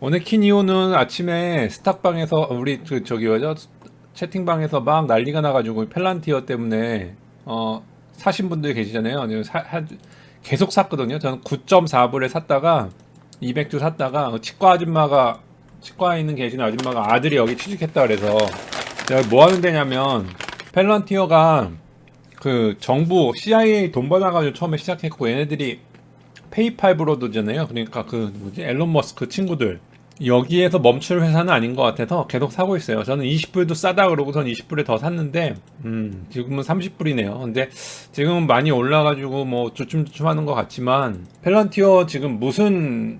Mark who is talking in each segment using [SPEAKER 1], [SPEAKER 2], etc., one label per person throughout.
[SPEAKER 1] 오늘 키니오는 아침에 스탁방에서 우리 그 저기 뭐죠 채팅방에서 막 난리가 나가지고 펠란티어 때문에 어 사신 분들 계시잖아요. 사- 한- 계속 샀거든요. 저는 9.4불에 샀다가 200주 샀다가 그 치과 아줌마가 치과에 있는 계시는 아줌마가 아들이 여기 취직했다 그래서 내가 뭐 하는 데냐면 펠런티어가 그 정부 CIA 돈 받아가지고 처음에 시작했고 얘네들이 페이팔 브로드잖아요. 그러니까 그 뭐지 앨런 머스크 친구들 여기에서 멈출 회사는 아닌 것 같아서 계속 사고 있어요. 저는 20불도 싸다 그러고 전 20불에 더 샀는데 음, 지금은 30불이네요. 근데 지금은 많이 올라가지고 뭐 주춤주춤 하는 것 같지만 펠런티어 지금 무슨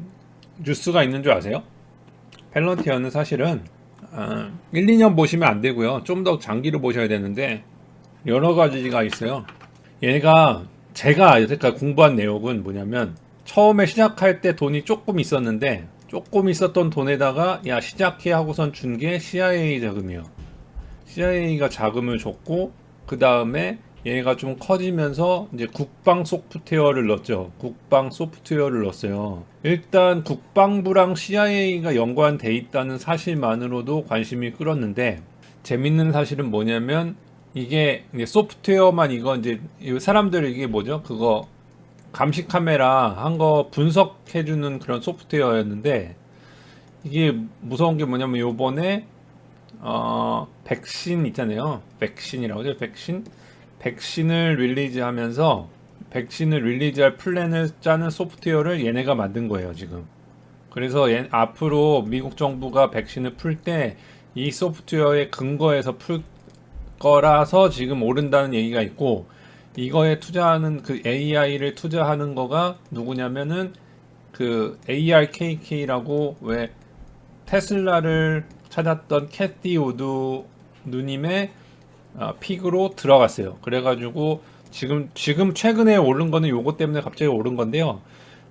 [SPEAKER 1] 뉴스가 있는 줄 아세요? 펠런티어는 사실은 아, 1, 2년 보시면 안 되고요. 좀 더 장기로 보셔야 되는데 여러 가지가 있어요. 얘가 제가 여태까지 공부한 내용은 뭐냐면 처음에 시작할 때 돈이 조금 있었는데 조금 있었던 돈에다가 야 시작해 하고선 준 게 CIA 자금이에요. CIA가 자금을 줬고 그 다음에 얘가 좀 커지면서 이제 국방 소프트웨어를 넣었죠. 국방 소프트웨어를 넣었어요. 일단 국방부랑 CIA가 연관돼 있다는 사실만으로도 관심이 끌었는데 재밌는 사실은 뭐냐면 이게 소프트웨어만 이거 이제 이 사람들 이게 뭐죠? 그거 감시 카메라 한 거 분석해주는 그런 소프트웨어였는데 이게 무서운 게 뭐냐면 요번에 어 백신 있잖아요. 백신이라고 하죠. 백신 백신을 릴리즈하면서 백신을 릴리즈할 플랜을 짜는 소프트웨어를 얘네가 만든 거예요 지금. 그래서 얘- 앞으로 미국 정부가 백신을 풀 때 이 소프트웨어에 근거해서 풀 거라서 지금 오른다는 얘기가 있고 이거에 투자하는 그 AI를 투자하는 거가 누구냐면은 그 ARKK라고 왜 테슬라를 찾았던 캐티 우드 누님의 어, 픽으로 들어갔어요. 그래가지고 지금 지금 최근에 오른 거는 요거 때문에 갑자기 오른 건데요.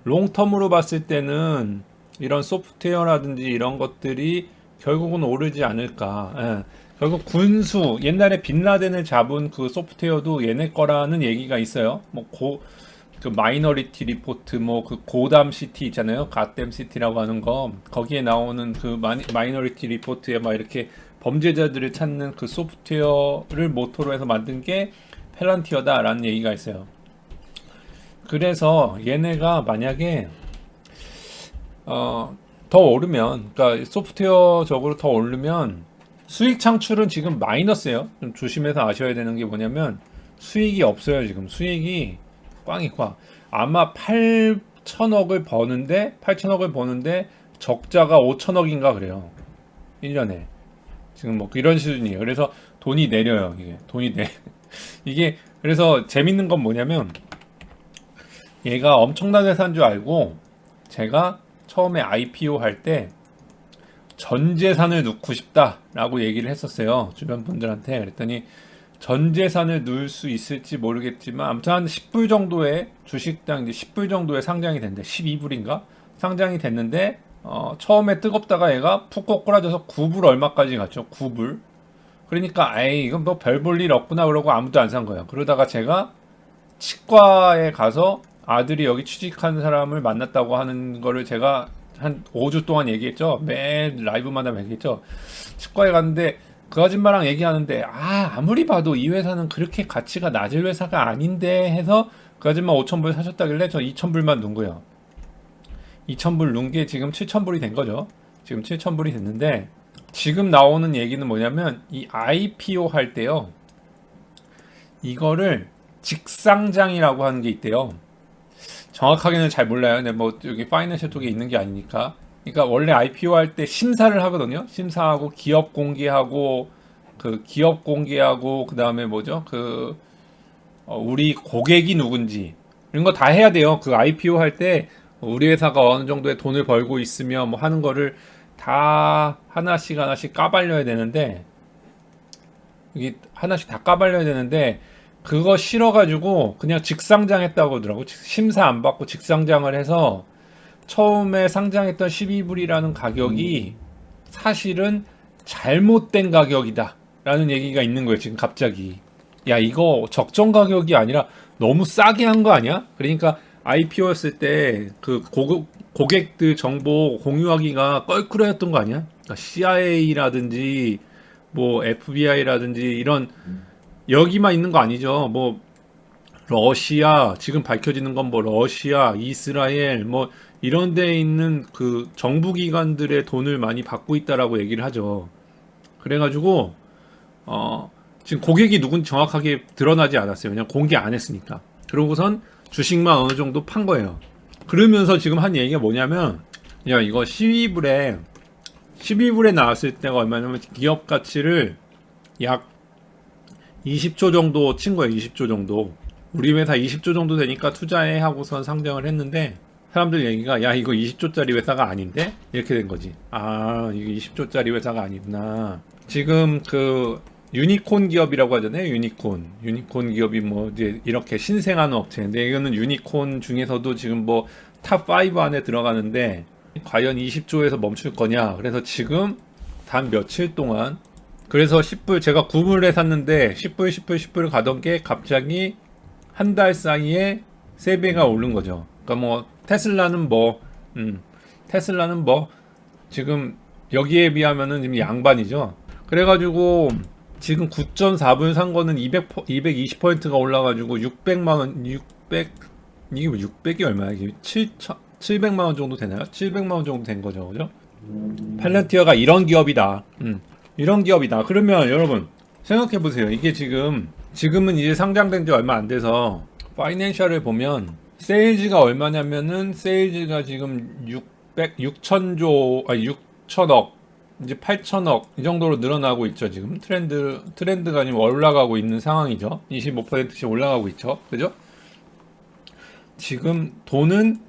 [SPEAKER 1] 롱텀으로 봤을 때는 이런 소프트웨어라든지 이런 것들이 결국은 오르지 않을까. 예. 결국 군수 옛날에 빈라덴을 잡은 그 소프트웨어도 얘네 거라는 얘기가 있어요. 뭐 고 그 마이너리티 리포트 뭐 그 고담 시티 있잖아요. 갓댐 시티라고 하는 거 거기에 나오는 그 마니, 마이너리티 리포트에 막 이렇게 범죄자들을 찾는 그 소프트웨어를 모토로 해서 만든 게 펠란티어다라는 얘기가 있어요. 그래서 얘네가 만약에 어, 더 오르면 그러니까 소프트웨어적으로 더 오르면 수익 창출은 지금 마이너스예요. 좀 조심해서 아셔야 되는 게 뭐냐면 수익이 없어요. 지금 수익이 꽝이 꽝. 아마 8천억을 버는데 8천억을 버는데 적자가 5천억인가 그래요. 1년에. 지금 뭐 이런 수준이에요. 그래서 돈이 내려요. 이게 돈이 내. 이게 그래서 재밌는 건 뭐냐면 얘가 엄청난 회사인 줄 알고 제가 처음에 IPO 할 때 전 재산을 넣고 싶다라고 얘기를 했었어요. 주변 분들한테 그랬더니 전 재산을 넣을 수 있을지 모르겠지만 아무튼 한 10불 정도의 주식당 이제 10불 정도의 상장이 됐는데 12불인가 상장이 됐는데 어, 처음에 뜨겁다가 얘가 푹 꼬꾸라져서 9불 얼마까지 갔죠. 9불. 그러니까 에이 이건 뭐 별 볼 일 없구나 그러고 아무도 안 산 거예요. 그러다가 제가 치과에 가서 아들이 여기 취직한 사람을 만났다고 하는 거를 제가 한 5주 동안 얘기했죠. 매 라이브마다 얘기했죠. 치과에 갔는데 그 아줌마랑 얘기하는데 아 아무리 봐도 이 회사는 그렇게 가치가 낮을 회사가 아닌데 해서 그 아줌마 5천불 사셨다길래 저 2천불만 넣은 거예요. 2천불 넣은 게 지금 7천불이 된 거죠. 지금 7천불이 됐는데 지금 나오는 얘기는 뭐냐면 이 IPO 할 때요. 이거를 직상장이라고 하는 게 있대요. 정확하게는 잘 몰라요. 근데 뭐 여기 파이낸셜 쪽에 있는 게 아니니까. 그러니까 원래 IPO 할 때 심사를 하거든요. 심사하고 기업 공개하고 그 기업 공개하고 그 다음에 뭐죠? 그 어, 우리 고객이 누군지 이런 거 다 해야 돼요. 그 IPO 할 때 우리 회사가 어느 정도의 돈을 벌고 있으면 뭐 하는 거를 다 하나씩 하나씩 까발려야 되는데 이게 하나씩 다 까발려야 되는데 그거 싫어가지고 그냥 직상장 했다고 하더라고. 심사 안 받고 직상장을 해서 처음에 상장했던 12불이라는 가격이 사실은 잘못된 가격이다. 라는 얘기가 있는 거예요. 지금 갑자기. 야, 이거 적정 가격이 아니라 너무 싸게 한 거 아니야? 그러니까 IPO였을 때 그 고객들 정보 공유하기가 껄끄러웠던 거 아니야? 그러니까 CIA라든지 뭐 FBI라든지 이런 여기만 있는 거 아니죠. 뭐 러시아 지금 밝혀지는 건 뭐 러시아, 이스라엘 뭐 이런 데 있는 그 정부 기관들의 돈을 많이 받고 있다라고 얘기를 하죠. 그래 가지고 어 지금 고객이 누군지 정확하게 드러나지 않았어요. 그냥 공개 안 했으니까. 그러고선 주식만 어느 정도 판 거예요. 그러면서 지금 한 얘기가 뭐냐면 야 이거 12불에 12불에 나왔을 때가 얼마냐면 기업 가치를 약 20조 정도 친 거예요. 20조 정도. 우리 회사 20조 정도 되니까 투자해 하고선 상장을 했는데 사람들 얘기가 야 이거 20조짜리 회사가 아닌데 이렇게 된 거지. 아 이게 20조짜리 회사가 아니구나. 지금 그 유니콘 기업이라고 하잖아요. 유니콘. 유니콘 기업이 뭐 이제 이렇게 신생하는 업체인데 이거는 유니콘 중에서도 지금 뭐 탑 5 안에 들어가는데 과연 20조에서 멈출 거냐. 그래서 지금 단 며칠 동안 그래서 10불 제가 9불에 샀는데 10불 10불 10불 가던 게 갑자기 한 달 사이에 3배가 오른 거죠. 그러니까 뭐 테슬라는 뭐 음, 테슬라는 뭐 지금 여기에 비하면은 지금 양반이죠. 그래가지고 지금 9.4불 산 거는 200 220%가 올라가지고 600만 원 600 이게 뭐 600이 얼마야? 이게 7 700만 원 정도 되나요? 700만 원 정도 된 거죠, 그죠? 팔란티어가 이런 기업이다. 음, 이런 기업이다. 그러면 여러분 생각해 보세요. 이게 지금 지금은 이제 상장된 지 얼마 안 돼서 파이낸셜을 보면 세일즈가 얼마냐면은 세일즈가 지금 600 6천조 아니 6천억 이제 8천억 이 정도로 늘어나고 있죠. 지금 트렌드 트렌드가 지금 올라가고 있는 상황이죠. 25%씩 올라가고 있죠. 그죠? 지금 돈은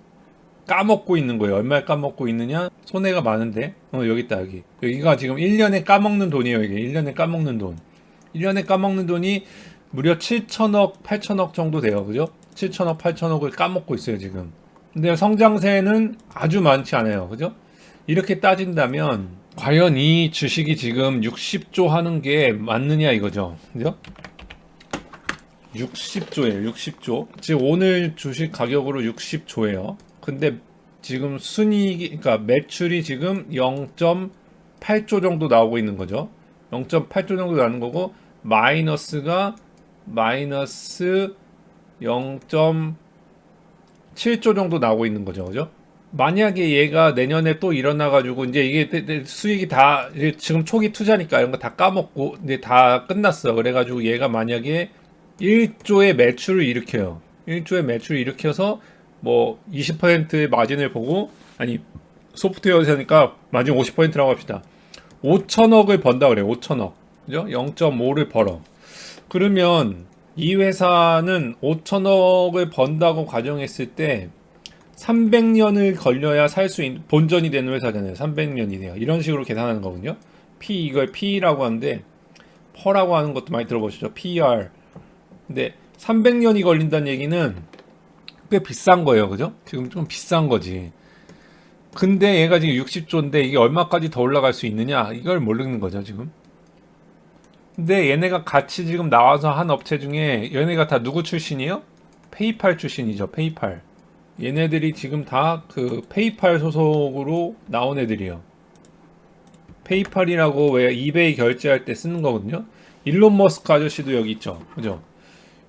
[SPEAKER 1] 까먹고 있는 거예요. 얼마를 까먹고 있느냐? 손해가 많은데. 어, 여기 있다, 여기. 여기가 지금 1년에 까먹는 돈이에요, 이게. 1년에 까먹는 돈. 1년에 까먹는 돈이 무려 7천억, 8천억 정도 돼요. 그죠? 7천억, 8천억을 까먹고 있어요, 지금. 근데 성장세는 아주 많지 않아요. 그죠? 이렇게 따진다면, 과연 이 주식이 지금 60조 하는 게 맞느냐 이거죠. 그죠? 60조예요, 60조. 지금 오늘 주식 가격으로 60조예요. 근데 지금 순이익이, 그러니까 매출이 지금 0.8조 정도 나오고 있는 거죠. 0.8조 정도 나는 거고, 마이너스가 마이너스 0.7조 정도 나오고 있는 거죠. 그죠? 만약에 얘가 내년에 또 일어나 가지고 이제 이게 수익이 다 지금 초기 투자니까 이런 거 다 까먹고 이제 다 끝났어. 그래 가지고 얘가 만약에 1조의 매출을 일으켜요. 1조의 매출을 일으켜서 뭐 20%의 마진을 보고 아니 소프트웨어 회사니까 마진 50%라고 합시다. 5천억을 번다 그래요. 5천억. 그죠? 0.5를 벌어. 그러면 이 회사는 5천억을 번다고 가정했을 때 300년을 걸려야 살 수 있는 본전이 되는 회사잖아요. 300년이 돼요. 이런 식으로 계산하는 거거든요. P 이걸 P라고 하는데 퍼라고 하는 것도 많이 들어보시죠. PR. 근데 300년이 걸린다는 얘기는 꽤 비싼 거예요. 그죠? 지금 좀 비싼 거지. 근데 얘가 지금 60조인데 이게 얼마까지 더 올라갈 수 있느냐? 이걸 모르는 거죠, 지금. 근데 얘네가 같이 지금 나와서 한 업체 중에 얘네가 다 누구 출신이에요? 페이팔 출신이죠. 페이팔. 얘네들이 지금 다 그 페이팔 소속으로 나온 애들이에요. 페이팔이라고 왜 이베이 결제할 때 쓰는 거거든요. 일론 머스크 아저씨도 여기 있죠. 그죠?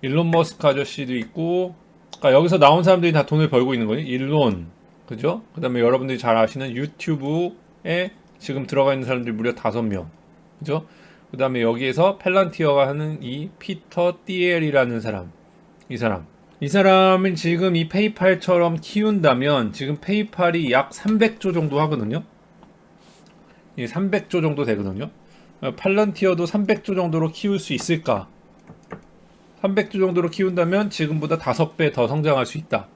[SPEAKER 1] 일론 머스크 아저씨도 있고, 그러니까 여기서 나온 사람들이 다 돈을 벌고 있는 거예요. 일론, 그죠? 그 다음에 여러분들이 잘 아시는 유튜브에 지금 들어가 있는 사람들이 무려 다섯 명, 그죠? 그 다음에 여기에서 펠란티어가 하는 이 피터 띠엘이라는 사람, 이 사람. 이 사람은 지금 이 페이팔처럼 키운다면 지금 페이팔이 약 300조 정도 하거든요. 이 300조 정도 되거든요. 어, 팔런티어도 300조 정도로 키울 수 있을까? 300조 정도로 키운다면 지금보다 5배 더 성장할 수 있다.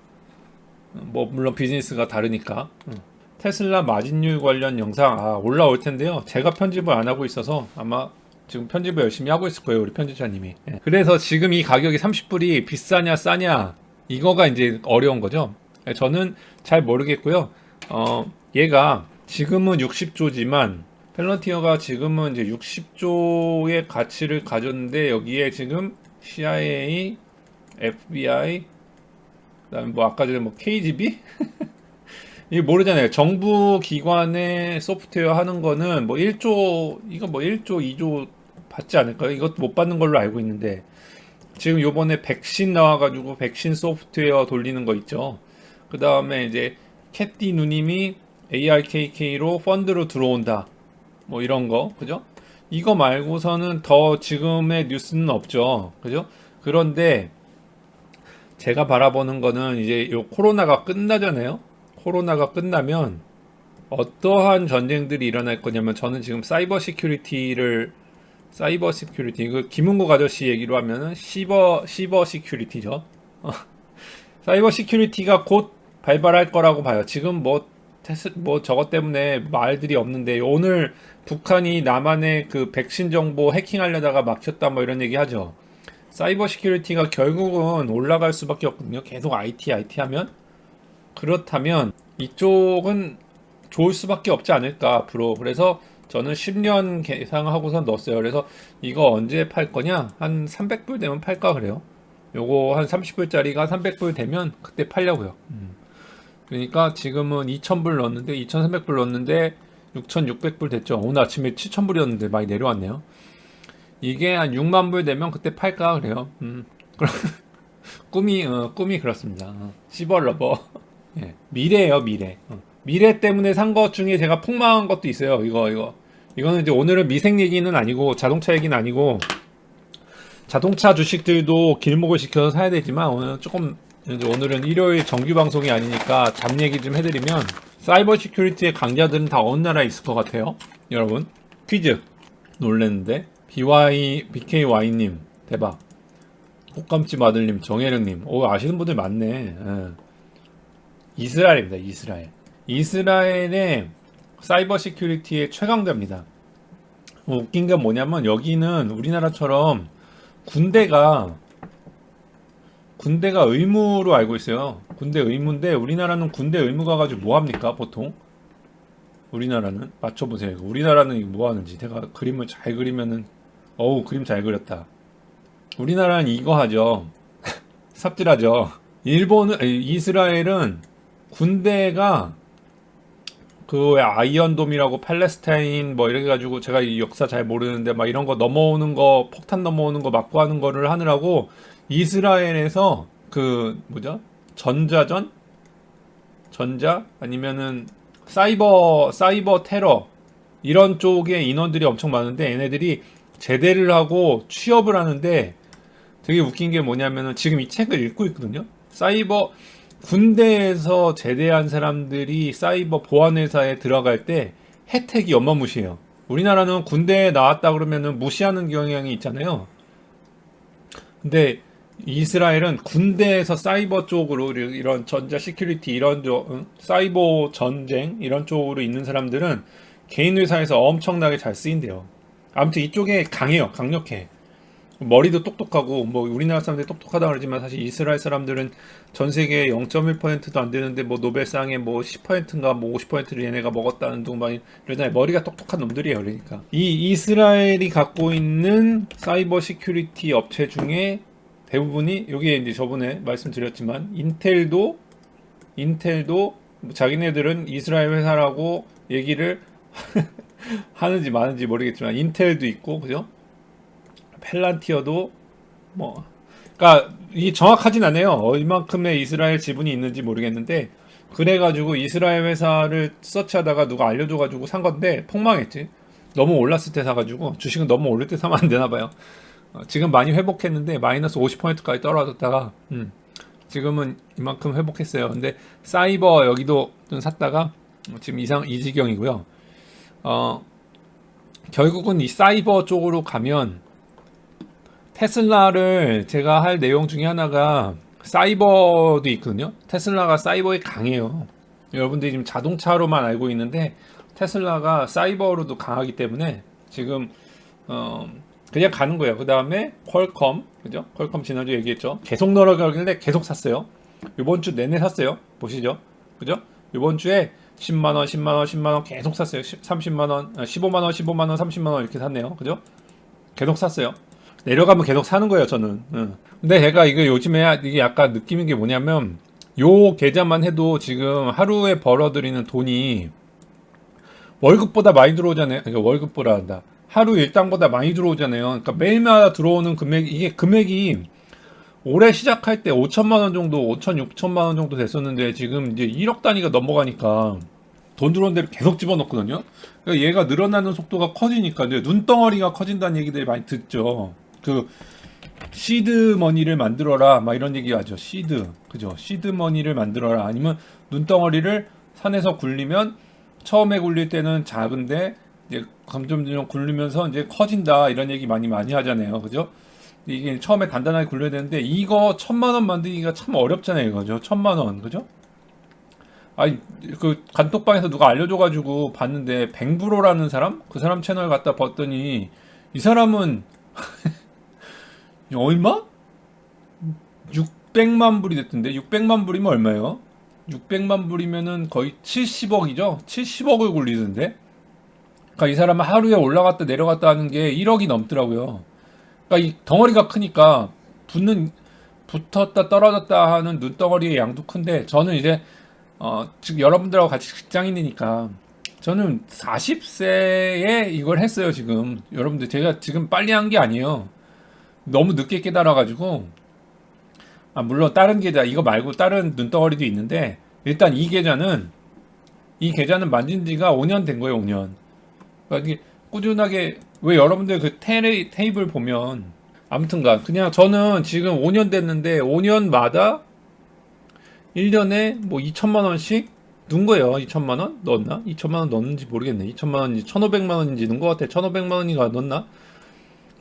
[SPEAKER 1] 어, 뭐 물론 비즈니스가 다르니까. 음. 테슬라 마진율 관련 영상 아, 올라올 텐데요. 제가 편집을 안 하고 있어서 아마 지금 편집을 열심히 하고 있을 거예요. 우리 편집자님이. 예. 그래서 지금 이 가격이 30불이 비싸냐 싸냐 이거가 이제 어려운 거죠. 예, 저는 잘 모르겠고요. 어, 얘가 지금은 60조지만 펠런티어가 지금은 이제 60조의 가치를 가졌는데 여기에 지금 CIA, FBI, 그다음에 뭐 아까 전에 뭐 KGB 이게 모르잖아요. 정부 기관의 소프트웨어 하는 거는 뭐 1조, 이거 뭐 1조, 2조 받지 않을까요? 이것도 못 받는 걸로 알고 있는데, 지금 요번에 백신 나와가지고 백신 소프트웨어 돌리는 거 있죠. 그 다음에 이제 캣디 누님이 ARKK로 펀드로 들어온다. 뭐 이런 거, 그죠? 이거 말고서는 더 지금의 뉴스는 없죠. 그죠? 그런데 제가 바라보는 거는 이제 요 코로나가 끝나잖아요. 코로나가 끝나면 어떠한 전쟁들이 일어날 거냐면 저는 지금 사이버 시큐리티를 사이버 시큐리티 그 김은국 아저씨 얘기로 하면은 시버 시버 시큐리티죠. 어. 사이버 시큐리티가 곧 발발할 거라고 봐요. 지금 뭐 뭐 저것 때문에 말들이 없는데 오늘 북한이 남한의 그 백신 정보 해킹하려다가 막혔다 뭐 이런 얘기 하죠. 사이버 시큐리티가 결국은 올라갈 수밖에 없거든요. 계속 IT IT 하면 그렇다면 이쪽은 좋을 수밖에 없지 않을까 앞으로. 그래서 저는 10년 계상하고선 넣었어요. 그래서 이거 언제 팔 거냐? 한 300불 되면 팔까 그래요. 요거 한 30불짜리가 300불 되면 그때 팔려고요. 음. 그러니까 지금은 2,000불 넣었는데 2,300불 넣었는데 6,600불 됐죠. 오늘 아침에 7,000불이었는데 많이 내려왔네요. 이게 한 6만 불 되면 그때 팔까 그래요. 음. 꿈이 어, 꿈이 그렇습니다. 어. 시벌러버. 예. 미래예요, 미래. 어. 미래 때문에 산 것 중에 제가 폭망한 것도 있어요. 이거 이거. 이거는 이제 오늘은 미생 얘기는 아니고 자동차 얘기는 아니고 자동차 주식들도 길목을 시켜서 사야 되지만 오늘 조금 이제 오늘은 일요일 정규 방송이 아니니까 잡 얘기 좀 해드리면 사이버 시큐리티의 강자들은 다 어느 나라에 있을 것 같아요? 여러분 퀴즈 놀랬는데 BY BKY님 대박. 꽃감집 아들님 정혜령님. 오 아시는 분들 많네. 예. 이스라엘입니다 이스라엘. 이스라엘의 사이버 시큐리티의 최강자입니다. 어, 웃긴 게 뭐냐면 여기는 우리나라처럼 군대가 군대가 의무로 알고 있어요. 군대 의무인데 우리나라는 군대 의무 가 가지고 뭐 합니까 보통? 우리나라는 맞춰보세요. 우리나라는 뭐 하는지 제가 그림을 잘 그리면은 어우 그림 잘 그렸다. 우리나라는 이거 하죠. 삽질하죠. 일본은 이스라엘은 군대가 그 아이언돔이라고 팔레스타인 뭐 이렇게 가지고 제가 이 역사 잘 모르는데 막 이런 거 넘어오는 거 폭탄 넘어오는 거 막고 하는 거를 하느라고 이스라엘에서 그 뭐죠? 전자전? 전자? 아니면은 사이버 사이버 테러 이런 쪽의 인원들이 엄청 많은데 얘네들이 제대를 하고 취업을 하는데 되게 웃긴 게 뭐냐면은 지금 이 책을 읽고 있거든요. 사이버 군대에서 제대한 사람들이 사이버 보안 회사에 들어갈 때 혜택이 어마무시해요. 우리나라는 군대에 나왔다 그러면은 무시하는 경향이 있잖아요. 근데 이스라엘은 군대에서 사이버 쪽으로 이런 전자 시큐리티 이런 쪽 응? 사이버 전쟁 이런 쪽으로 있는 사람들은 개인 회사에서 엄청나게 잘 쓰인대요. 아무튼 이쪽에 강해요. 강력해. 머리도 똑똑하고 뭐 우리나라 사람들이 똑똑하다 그러지만 사실 이스라엘 사람들은 전 세계 0.1%도 안 되는데 뭐 노벨상에 뭐 10%인가 뭐 50%를 얘네가 먹었다는 둥 많이 이러잖아요. 머리가 똑똑한 놈들이에요. 그러니까 이 이스라엘이 갖고 있는 사이버 시큐리티 업체 중에 대부분이 여기에 이제 저번에 말씀드렸지만 인텔도 인텔도 자기네들은 이스라엘 회사라고 얘기를 하는지 마는지 모르겠지만 인텔도 있고 그죠? 펠란티어도 뭐 그러니까 이 정확하진 않아요. 얼만큼의 이스라엘 지분이 있는지 모르겠는데 그래가지고 이스라엘 회사를 서치하다가 누가 알려줘가지고 산 건데 폭망했지. 너무 올랐을 때 사가지고 주식은 너무 오를 때 사면 안 되나 봐요. 어, 지금 많이 회복했는데 마이너스 50%까지 떨어졌다가 음, 지금은 이만큼 회복했어요. 근데 사이버 여기도 좀 샀다가 지금 이상 이 지경이고요. 어, 결국은 이 사이버 쪽으로 가면 테슬라를 제가 할 내용 중에 하나가 사이버도 있거든요. 테슬라가 사이버에 강해요. 여러분들이 지금 자동차로만 알고 있는데 테슬라가 사이버로도 강하기 때문에 지금 어 그냥 가는 거예요. 그 다음에 퀄컴 그죠? 퀄컴 지난주 얘기했죠. 계속 늘어가길래 계속 샀어요. 이번 주 내내 샀어요. 보시죠. 그죠? 이번 주에 10만 원, 10만 원, 10만 원 계속 샀어요. 30만 원, 15만 원, 15만 원, 30만 원 이렇게 샀네요. 그죠? 계속 샀어요. 내려가면 계속 사는 거예요, 저는. 응. 근데 제가 이거 요즘에 이게 약간 느끼는 게 뭐냐면 요 계좌만 해도 지금 하루에 벌어들이는 돈이 월급보다 많이 들어오잖아요. 그러니까 월급보다 한다. 하루 일당보다 많이 들어오잖아요. 그러니까 매일마다 들어오는 금액 이게 금액이 올해 시작할 때 5천만 원 정도, 5천, 6천만 원 정도 됐었는데 지금 이제 1억 단위가 넘어가니까 돈 들어온 대로 계속 집어넣거든요. 그러니까 얘가 늘어나는 속도가 커지니까 눈덩어리가 커진다는 얘기들이 많이 듣죠. 그 시드 머니를 만들어라 막 이런 얘기 하죠. 시드 그죠? 시드 머니를 만들어라 아니면 눈덩어리를 산에서 굴리면 처음에 굴릴 때는 작은데 이제 점점점 굴리면서 이제 커진다 이런 얘기 많이 많이 하잖아요. 그죠? 이게 처음에 간단하게 굴려야 되는데 이거 천만 원 만들기가 참 어렵잖아요. 이거죠. 천만 원 그죠? 아니 그 간톡방에서 누가 알려줘가지고 봤는데 뱅브로라는 사람 그 사람 채널 갖다 봤더니 이 사람은 얼마? 600만 불이 됐던데 600만 불이면 얼마예요? 600만 불이면은 거의 70억이죠. 70억을 굴리던데. 그러니까 이 사람은 하루에 올라갔다 내려갔다 하는 게 1억이 넘더라고요. 그러니까 이 덩어리가 크니까 붙는 붙었다 떨어졌다 하는 눈덩어리의 양도 큰데 저는 이제 어, 지금 여러분들하고 같이 직장인이니까 저는 40세에 이걸 했어요 지금 여러분들 제가 지금 빨리 한 게 아니에요 너무 늦게 깨달아가지고 아 물론 다른 계좌 이거 말고 다른 눈덩어리도 있는데 일단 이 계좌는 이 계좌는 만진 지가 5년 된 거예요 5년 그러니까 이게 꾸준하게 왜 여러분들 그 테레, 테이블 보면 아무튼간 그냥 저는 지금 5년 됐는데 5년마다 1년에 뭐 2천만 원씩 넣은 거예요. 2천만 원 넣었나? 2천만 원 넣었는지 모르겠네. 2천만 원인지 1,500만 원인지 넣은 것 같아. 1,500만 원인가 넣었나?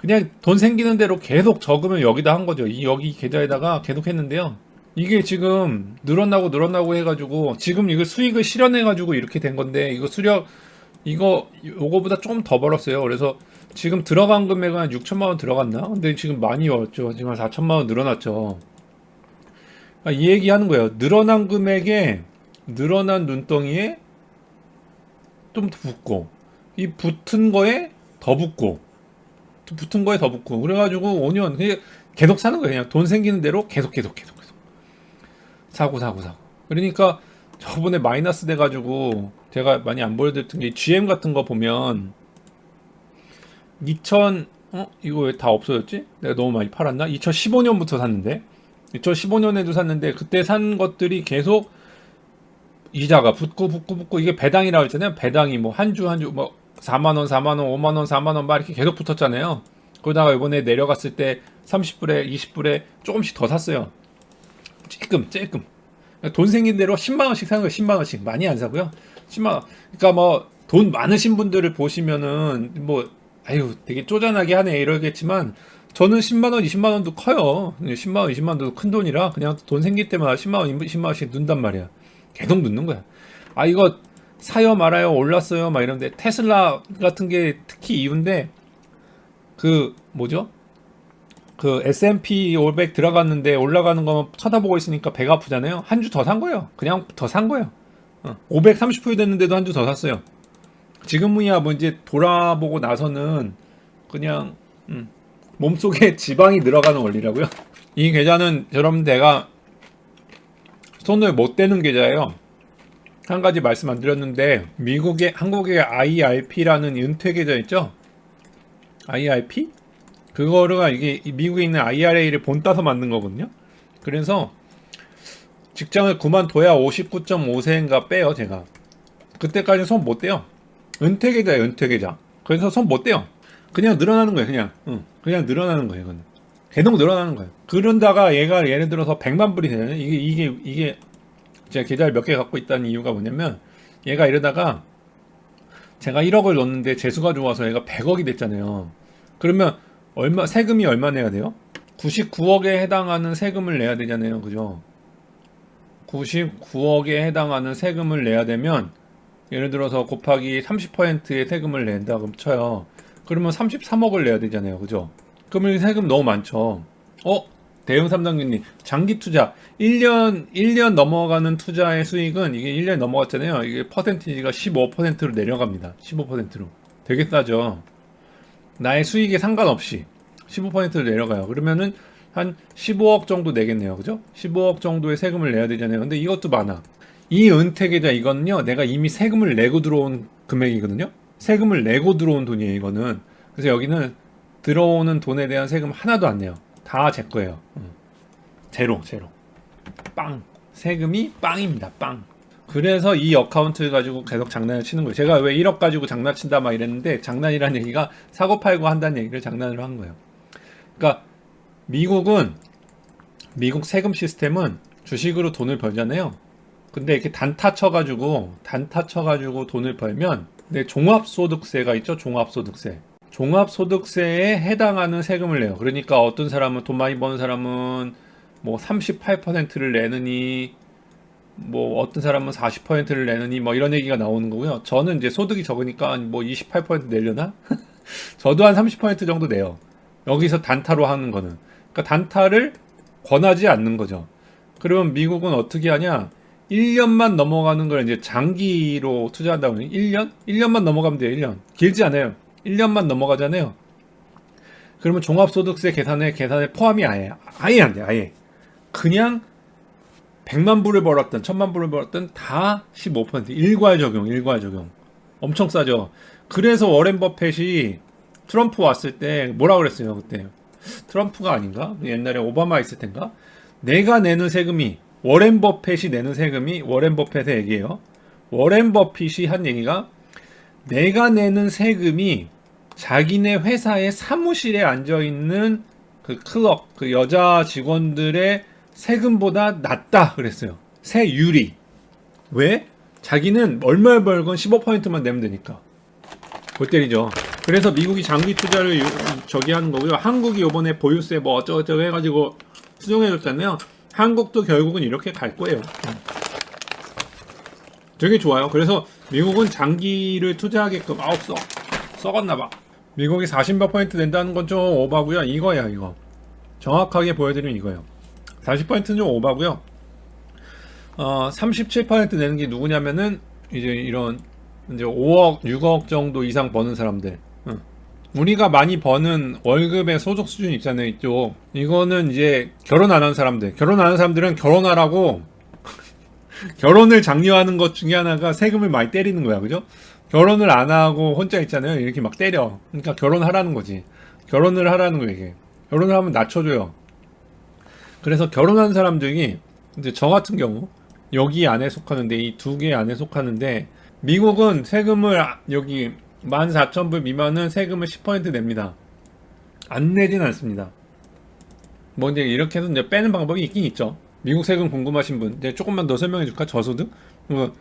[SPEAKER 1] 그냥 돈 생기는 대로 계속 적으면 여기다 한 거죠. 이 여기 계좌에다가 계속 했는데요. 이게 지금 늘어나고 늘어나고 해가지고 지금 이거 수익을 실현해가지고 이렇게 된 건데 이거 수력 이거 요거보다 좀 더 벌었어요. 그래서 지금 들어간 금액은 한 6천만 원 들어갔나? 근데 지금 많이 왔죠. 지금 한 4천만 원 늘어났죠. 아, 이 얘기 하는 거예요. 늘어난 금액에 늘어난 눈덩이에 좀더 붙고 이 붙은 거에 더 붙고 또 붙은 거에 더 붙고 그래가지고 5년 그냥 계속 사는 거예요. 그냥 돈 생기는 대로 계속 계속 계속 계속 사고 사고 사고. 그러니까 저번에 마이너스 돼가지고 제가 많이 안 보여드렸던 게 GM 같은 거 보면 2000 어? 이거 왜 다 없어졌지? 내가 너무 많이 팔았나? 2015년부터 샀는데 2015년에도 샀는데 그때 산 것들이 계속 이자가 붙고 붙고 붙고 이게 배당이라고 했잖아요. 배당이 뭐 한 주 한 주 뭐 4만 원, 4만 원, 5만 원, 4만 원 막 이렇게 계속 붙었잖아요. 그러다가 이번에 내려갔을 때 30불에 20불에 조금씩 더 샀어요. 찔끔 찔끔. 돈 생긴 대로 10만 원씩 사는 거예요. 10만 원씩 많이 안 사고요. 10만 원. 그러니까 뭐 돈 많으신 분들을 보시면은 뭐 아유 되게 쪼잔하게 하네 이러겠지만 저는 10만 원, 20만 원도 커요. 10만 원, 20만 원도 큰 돈이라 그냥 돈 생길 때마다 10만 원, 20만 원씩 넣는단 말이야. 계속 넣는 거야. 아 이거 사요 말아요 올랐어요 막 이런데 테슬라 같은 게 특히 이유인데 그 뭐죠? 그 S&P 500 들어갔는데 올라가는 거만 쳐다보고 있으니까 배가 아프잖아요. 한 주 더 산 거예요. 그냥 더 산 거예요. 어, 530% 됐는데도 한 주 더 샀어요. 지금이야 뭐 이제 돌아보고 나서는 그냥 음, 몸속에 지방이 늘어가는 원리라고요. 이 계좌는 여러분 내가 손을 못 대는 계좌예요. 한 가지 말씀 안 드렸는데 미국의 한국의 IRP라는 은퇴 계좌 있죠? IRP? 그거가 이게 미국에 있는 IRA를 본 따서 만든 거거든요. 그래서 직장을 그만둬야 59.5세인가 빼요, 제가. 그때까지 손 못 대요. 은퇴 계좌예요, 은퇴 계좌. 그래서 손 못 대요. 그냥 늘어나는 거예요, 그냥. 응, 그냥 늘어나는 거예요, 이거는. 계속 늘어나는 거예요. 그런다가 얘가 예를 들어서 100만 불이 되잖아요. 이게, 이게, 이게, 제가 계좌를 몇 개 갖고 있다는 이유가 뭐냐면, 얘가 이러다가 제가 1억을 넣었는데 재수가 좋아서 얘가 100억이 됐잖아요. 그러면 얼마, 세금이 얼마 내야 돼요? 99억에 해당하는 세금을 내야 되잖아요. 그죠? 99억에 해당하는 세금을 내야 되면, 예를 들어서 곱하기 30%의 세금을 낸다고 쳐요. 그러면 33억을 내야 되잖아요. 그죠? 그러면 세금 너무 많죠. 어? 대형 삼당주님, 장기 투자. 1년, 1년 넘어가는 투자의 수익은 이게 1년 넘어갔잖아요. 이게 퍼센티지가 15%로 내려갑니다. 15%로. 되게 싸죠. 나의 수익에 상관없이 15%로 내려가요. 그러면은 한 15억 정도 내겠네요. 그죠? 15억 정도의 세금을 내야 되잖아요. 근데 이것도 많아. 이 은퇴계좌 이거는요. 내가 이미 세금을 내고 들어온 금액이거든요. 세금을 내고 들어온 돈이에요, 이거는. 그래서 여기는 들어오는 돈에 대한 세금 하나도 안 내요. 다 제 거예요. 응. 제로, 제로. 빵. 세금이 빵입니다. 빵. 그래서 이 어카운트 가지고 계속 장난을 치는 거예요. 제가 왜 1억 가지고 장난친다 막 이랬는데 장난이라는 얘기가 사고 팔고 한다는 얘기를 장난으로 한 거예요. 그러니까 미국은 미국 세금 시스템은 주식으로 돈을 벌잖아요. 근데 이렇게 단타 쳐가지고 단타 쳐가지고 돈을 벌면 네, 종합소득세가 있죠. 종합소득세. 종합소득세에 해당하는 세금을 내요. 그러니까 어떤 사람은 돈 많이 버는 사람은 뭐 38%를 내느니 뭐 어떤 사람은 40%를 내느니 뭐 이런 얘기가 나오는 거고요. 저는 이제 소득이 적으니까 뭐 28% 내려나? 저도 한 30% 정도 내요. 여기서 단타로 하는 거는. 그러니까 단타를 권하지 않는 거죠. 그러면 미국은 어떻게 하냐? 1년만 넘어가는 걸 이제 장기로 투자한다고 하면 1년? 1년만 넘어가면 돼요. 1년. 길지 않아요. 1년만 넘어가잖아요. 그러면 종합소득세 계산에 계산에 포함이 아예 아예 안 돼. 아예. 그냥 100만 불을 벌었든 1000만 불을 벌었든 다15% 일괄 적용, 일괄 적용. 엄청 싸죠. 그래서 워렌 버펫이 트럼프 왔을 때 뭐라 그랬어요, 그때? 트럼프가 아닌가? 옛날에 오바마 있을 텐가? 내가 내는 세금이 워렌 버펫이 내는 세금이 워렌 버펫의 얘기예요. 워렌 버핏이 한 얘기가 내가 내는 세금이 자기네 회사의 사무실에 앉아 있는 그 클럭, 그 여자 직원들의 세금보다 낮다 그랬어요. 세율이. 왜? 자기는 얼마 벌건 15%만 내면 되니까. 골 때리죠. 그래서 미국이 장기 투자를 유- 저기 하는 거고요. 한국이 요번에 보유세 뭐 어쩌고저쩌고 해가지고 수정해줬잖아요. 한국도 결국은 이렇게 갈 거예요. 되게 좋아요. 그래서 미국은 장기를 투자하게끔 아우 썩 썩었나 봐. 미국이 40몇 퍼센트 낸다는 건 좀 오바고요. 이거야 이거. 정확하게 보여드리면 이거예요. 40%는 좀 오바고요. 어, 37% 내는 게 누구냐면은 이제 이런 이제 5억, 6억 정도 이상 버는 사람들. 응. 우리가 많이 버는 월급의 소득 수준 있잖아요, 이쪽. 이거는 이제 결혼 안 한 사람들. 결혼 안 한 사람들은 결혼하라고 결혼을 장려하는 것 중에 하나가 세금을 많이 때리는 거야, 그죠? 결혼을 안 하고 혼자 있잖아요. 이렇게 막 때려. 그러니까 결혼하라는 거지. 결혼을 하라는 거 이게. 결혼을 하면 낮춰줘요. 그래서 결혼한 사람들이 이제 저 같은 경우 여기 안에 속하는데 이 두 개 안에 속하는데 미국은 세금을 아- 여기 14,000불 미만은 세금을 10% 냅니다. 안 내진 않습니다. 뭐 이제 이렇게 해서 이제 빼는 방법이 있긴 있죠. 미국 세금 궁금하신 분, 이제 조금만 더 설명해 줄까? 저소득? 어,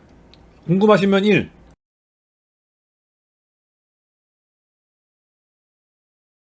[SPEAKER 1] 궁금하시면 1.